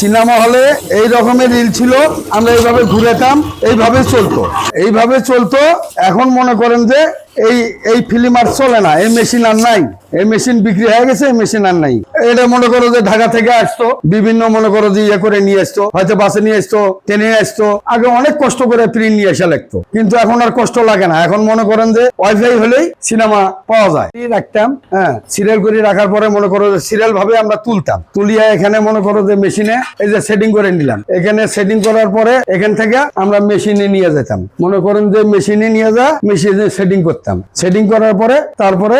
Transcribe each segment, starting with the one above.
Cinema হলে এই রকমের রিল ছিল, আমরা এইভাবে ঘুরেতাম, এইভাবে চলতো। এইভাবে চলতো, এখন মনে করেন যে এই এই ফিল্ম আর চলে না, এই মেশিন আর নাই। এই মেশিন বিক্রি হয়ে গেছে, এই মেশিন আর নাই। এটা মনে করো যে ঢাকা থেকে আসতো, বিভিন্ন মনে করো যে ইয়ে করে নিয়ে আসতো, হয়তো বাসে নিয়ে আসতো ট্রেনে আসতো, আগে অনেক কষ্ট করে প্রিন্ট নিয়ে এসে লাগতো। কিন্তু এখন আর কষ্ট লাগে না। এখন মনে করেন যে ওয়াইফাই হলেই সিনেমা পাওয়া যায়। রাখতাম হ্যাঁ সিরিয়াল করে রাখার পরে মনে করো যে সিরিয়াল ভাবে আমরা তুলতাম। তুলিয়া এখানে মনে করো যে মেশিনে এই যে সেটিং করে নিলাম। এখানে সেটিং করার পরে এখান থেকে আমরা মেশিনে নিয়ে যেতাম। মনে করেন যে মেশিনে নিয়ে যা মেশিনে সেটিং করতাম। সেটিং করার পরে তারপরে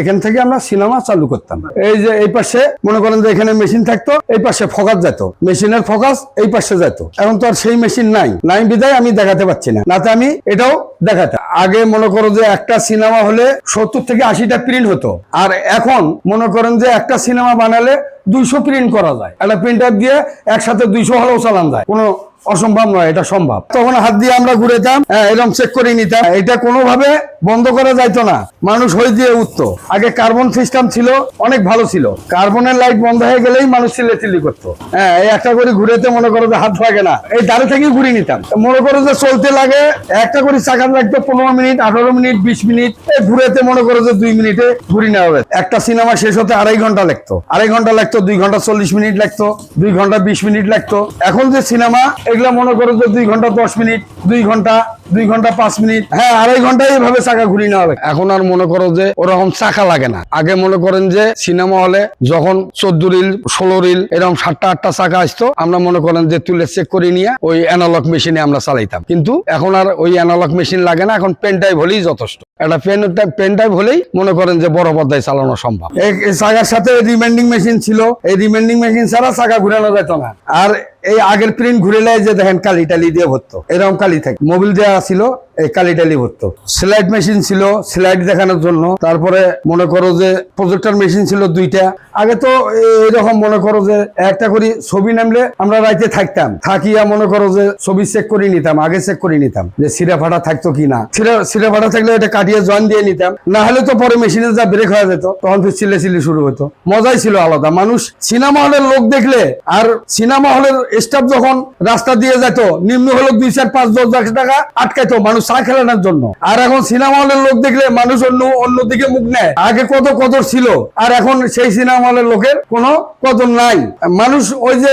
এখান থেকে আমরা সিনেমা চালু করতাম। এই যে এই পাশে মনে করেন যে এখানে মেশিন থাকতো, এই পাশে ফোকাস যেত। মেশিনের ফোকাস এই পাশে যেত। এখন তো আর সেই মেশিন নাই। নাই বিদায় আমি দেখাতে পাচ্ছি না। নাতে আমি এটাও দেখাতে। আগে মনে করো যে একটা সিনেমা হলে সত্তর থেকে আশিটা প্রিন্ট হতো। আর এখন মনে করেন যে একটা সিনেমা বানালে দুইশো প্রিন্ট করা যায়। একটা প্রিন্টার দিয়ে একসাথে দুইশো হলেও চালান যায়। কোনো অসম্ভব নয় এটা সম্ভব। তখন হাত দিয়ে আমরা ঘুরেতাম হ্যাঁ, এরকম চেক করে নিতাম। এটা কোনোভাবে বন্ধ করা যাইতো না। মানুষ হয়ে দিয়ে উঠতো। আগে কার্বন সিস্টেম ছিল অনেক ভালো ছিল। কার্বনের লাইট বন্ধ হয়ে গেলেই মানুষ চিল্লে চিল্লি করতো। হ্যাঁ এই একটা করে ঘুরেতে মনে করো যে হাত লাগে না। এই দাঁড়ে থেকে ঘুরে নিতাম। মনে করো যে চলতে লাগে একটা করে চাকা লাগতো পনেরো মিনিট আঠারো মিনিট বিশ মিনিট। এই ঘুরেতে মনে করো যে দুই মিনিটে ঘুরি নেওয়া হবে একটা সিনেমা শেষ হতে আড়াই ঘণ্টা লাগতো। আড়াই ঘণ্টা লাগতো দুই ঘণ্টা চল্লিশ মিনিট লাগতো দুই ঘণ্টা বিশ মিনিট লাগতো। এখন যে সিনেমা এগুলা মনে করো যে দুই ঘণ্টা দশ মিনিট দুই ঘণ্টা দুই ঘণ্টা পাঁচ মিনিট। হ্যাঁ আড়াই ঘণ্টা এইভাবে চাকা ঘুরিয়ে নেওয়া হবে এখন আর মনে করো যে ওরকম চাকা লাগে না। আগে মনে করেন যে সিনেমা হলে যখন চোদ্দ রিল ষোলো রিল এরকম সাতটা আটটা চাকা আসতো আমরা মনে করেন যে তুলে চেক করে নিয়ে ওই অ্যানালগ মেশিনে আমরা চালাইতাম। কিন্তু এখন আর ওই অ্যানালগ মেশিন লাগে না এখন পেন ড্রাইভ হলেই যথেষ্ট। একটা পেন পেন ড্রাইভ হলেই মনে করেন যে বড় পর্দায় চালানো সম্ভব। এই চাকার সাথে রিমাইন্ডিং মেশিন ছিল। এই রিমাইন্ডিং মেশিন ছাড়া চাকা ঘুরানো যেত না। আর এই আগের প্রিন্ট ঘুরে নেয় যে দেখেন কালি টালি দিয়ে ভরতো। এরকম কালি থাকে। মোবিল দেওয়া ছিল, এই কালি টালি ভরতো। স্লাইড মেশিন ছিল স্লাইড দেখানোর জন্য। তারপরে মনে করো যে প্রজেক্টর মেশিন ছিল দুইটা। আগে তো এরকম মনে করো যে একটা করে ছবি নামলে আমরা রাইতে থাকতাম। থাকিয়া মনে করো যে ছবি চেক করে নিতাম, আগে চেক করে নিতাম যে সিরা ফাটা থাকতো কি না সিরা ফাটা থাকলে এটা কাটিয়ে জয়েন দিয়ে নিতাম। না হলে তো পরে মেশিনে যা ব্রেক হয়ে যেত, তখন ফির চিল্লে চিল্লি শুরু হতো। মজাই ছিল আলাদা। মানুষ সিনেমা হলের লোক দেখলে আর সিনেমা হলের স্টাফ যখন রাস্তা দিয়ে যেত নিম্ন হলো দুই চার, পাঁচ, দশ লাখ টাকা আটকাইতো মানুষ চা খেলানোর জন্য। আর এখন সিনেমা হলের লোক দেখলে মানুষ অন্য, অন্যদিকে মুখ নেয়। আগে কত কদর ছিল, আর এখন সেই সিনেমা হলের লোকের কোনো কদর নাই। মানুষ ওই যে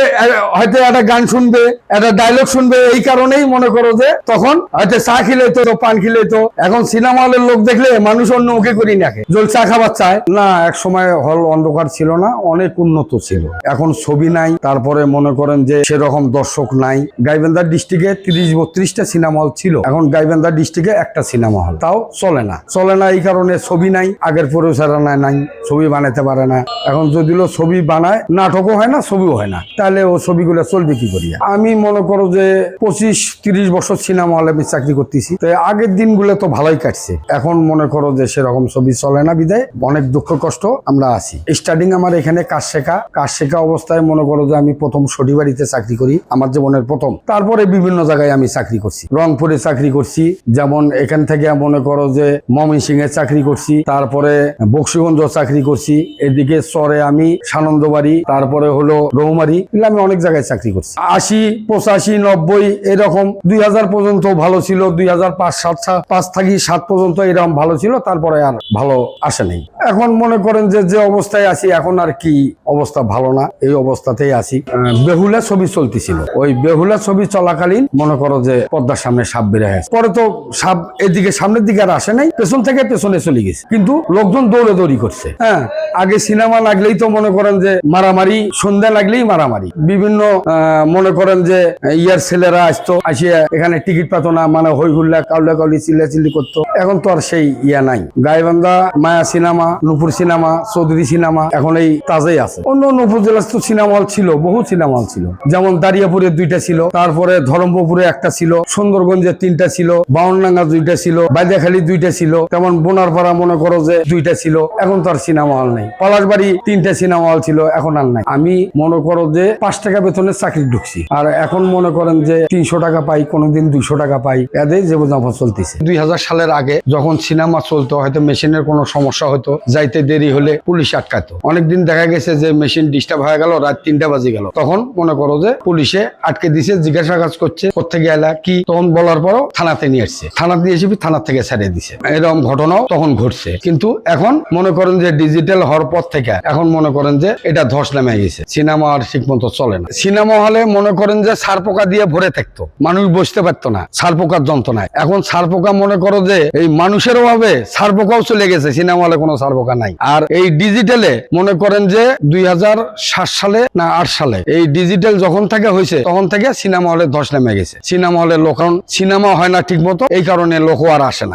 হয়তো একটা গান শুনবে, একটা ডায়লগ শুনবে, এই কারণেই মনে করো যে তখন হয়তো চা খেলে তো পান খেলে তো এখন সিনেমা হলের লোক দেখলে মানুষ অন্য ওকে করি নাকে জল চা খাবার চায়। না, এক সময় হল অন্ধকার ছিল না, অনেক উন্নত ছিল। এখন ছবি নাই, তারপরে মনে করেন যে সেরকম দর্শক নাই। গাইবান্ধা ডিস্ট্রিক্টে তিরিশ বত্রিশটা সিনেমা হল ছিল। এখন গাইবান্ধা ডিস্ট্রিক্টে একটা সিনেমা হল। তাও চলে না। চলে না এই কারণে ছবি নাই। আগের পরিচালনা নাই। ছবি বানাতে পারে না। এখন যদিও ছবি বানায়, নাটকও হয় না, ছবিও হয় না। তাহলে ও ছবিগুলো চলবে কি করিয়া আমি মনে করো যে পঁচিশ তিরিশ বছর সিনেমা হলে আমি চাকরি করতেছি। তো আগের দিনগুলো তো ভালোই কাটছে। এখন মনে করো যে সেরকম ছবি চলে না বিদায়। অনেক দুঃখ কষ্ট আমরা আছি। স্টার্টিং আমার এখানে কাজ শেখা। কাজ শেখা অবস্থায় মনে করো যে আমি প্রথম সঠিবাড়িতে চাকরি করি, আমার জীবনের প্রথম। তারপরে বিভিন্ন জায়গায় আমি চাকরি করছি। রংপুরে চাকরি করছি, যেমন এখান থেকে মনে করো যে ময়মনসিং এ চাকরি করছি, তারপরে বক্সিগঞ্জ চাকরি করছি, এদিকে চরে আমি সানন্দবাড়ি, তারপরে হলো রৌমারি, এগুলো আমি অনেক জায়গায় চাকরি করছি। আশি, পঁচাশি, নব্বই, এরকম দুই হাজার পর্যন্ত ভালো ছিল, দুই হাজার পাঁচ, সাত পাঁচ থাকি সাত পর্যন্ত এরকম ভালো ছিল, তারপরে আর ভালো আসে নাই। এখন মনে করেন যে যে অবস্থায় আছি, এখন আর কি অবস্থা ভালো না, এই অবস্থাতেই আছি। বেহুলা ছবি চলতেছিল। ওই বেহুলা ছবি চলাকালীন মনে করো যে পর্দার সামনে সাপ বেড়ে গেছে। পরে তো সাপ এদিকে সামনের দিকে আর আসে নাই, পেছন থেকে পেছনে চলে গেছে। কিন্তু লোকজন দৌড়ে দৌড়ি করছে। হ্যাঁ আগে সিনেমা লাগলেই তো মনে করেন যে মারামারি, সন্ধ্যা লাগলেই মারামারি। বিভিন্ন মনে করেন যে ইয়ার ছেলেরা আসতো, আসিয়া এখানে টিকিট পেতো না মানে হই হুল্লা কাউলা কাউলি চিল্লা চিল্লি করতো। এখন তো আর সেই ইয়া নাই। Gaibandha, Maya cinema, Nupur cinema, Chowdhury cinema এখন এই তাজেই আছে। অন্য অন্য উপজেলার তো সিনেমা হল ছিল, বহু সিনেমা হল ছিল। যেমন দারিয়াপুরের দুইটা ছিল, তারপরে ধরমপুরে একটা ছিল সুন্দরগঞ্জের তিনটা ছিল, বাউনডাঙ্গা দুইটা ছিল বাইদাখালী দুইটা ছিল, তেমন বোনারপাড়া মনে করো যে দুইটা ছিল, এখন তো আর সিনেমা হল নেই। পলাশবাড়ি তিনটা সিনেমা হল ছিল, এখন আর নাই। আমি মনে করো যে পাঁচ টাকা বেতনের চাকরি ঢুকছি, আর এখন মনে করেন যে তিনশো টাকা পাই, কোনোদিন দুইশো টাকা পাই, এদের জীবনযাপন চলতেছে। দুই হাজার সালের আগে যখন সিনেমা চলতো, হয়তো মেশিনের কোনো সমস্যা হতো, যাইতে দেরি হলে পুলিশ আটকাতো। অনেকদিন দেখা গেছে যে মেশিন ডিস্টার্ব হয়ে গেল, রাত তিনটা বাজে গেল। তখন মনে করো যে যে পুলিশে আটকে দিছে জিজ্ঞাসা কাজ করছে কোথেকে এলা, কি? তখন বলার পরও থানাতে নিয়ে আসছে। থানাতে নিয়ে এসে থানা থেকে ছেড়ে দিছে এরকম ঘটনাও তখন ঘটছে। কিন্তু এখন মনে করেন যে ডিজিটাল হওয়ার পর থেকে এখন মনে করেন যে এটা ধস নেমে গেছে। সিনেমা আর ঠিক মতো চলে না। সিনেমা হলে মনে করেন যে সার পোকা দিয়ে ভরে থাকতো। মানুষ বসতে পারতো না সার পোকার যন্ত্রণায়। এখন সার পোকা মনে করো যে এই মানুষের অভাবে সার পোকাও চলে গেছে। সিনেমা হলে কোনো সার পোকা নাই। আর এই ডিজিটালে মনে করেন যে দুই হাজার সাত সালে না আট সালে এই ডিজিটাল যখন থেকে হয়েছে, তখন থেকে সিনেমা হলে ধস নেমে গেছে। সিনেমা হলে লোক সিনেমা হয় না ঠিক মতো এই কারণে লোক আর আসে না।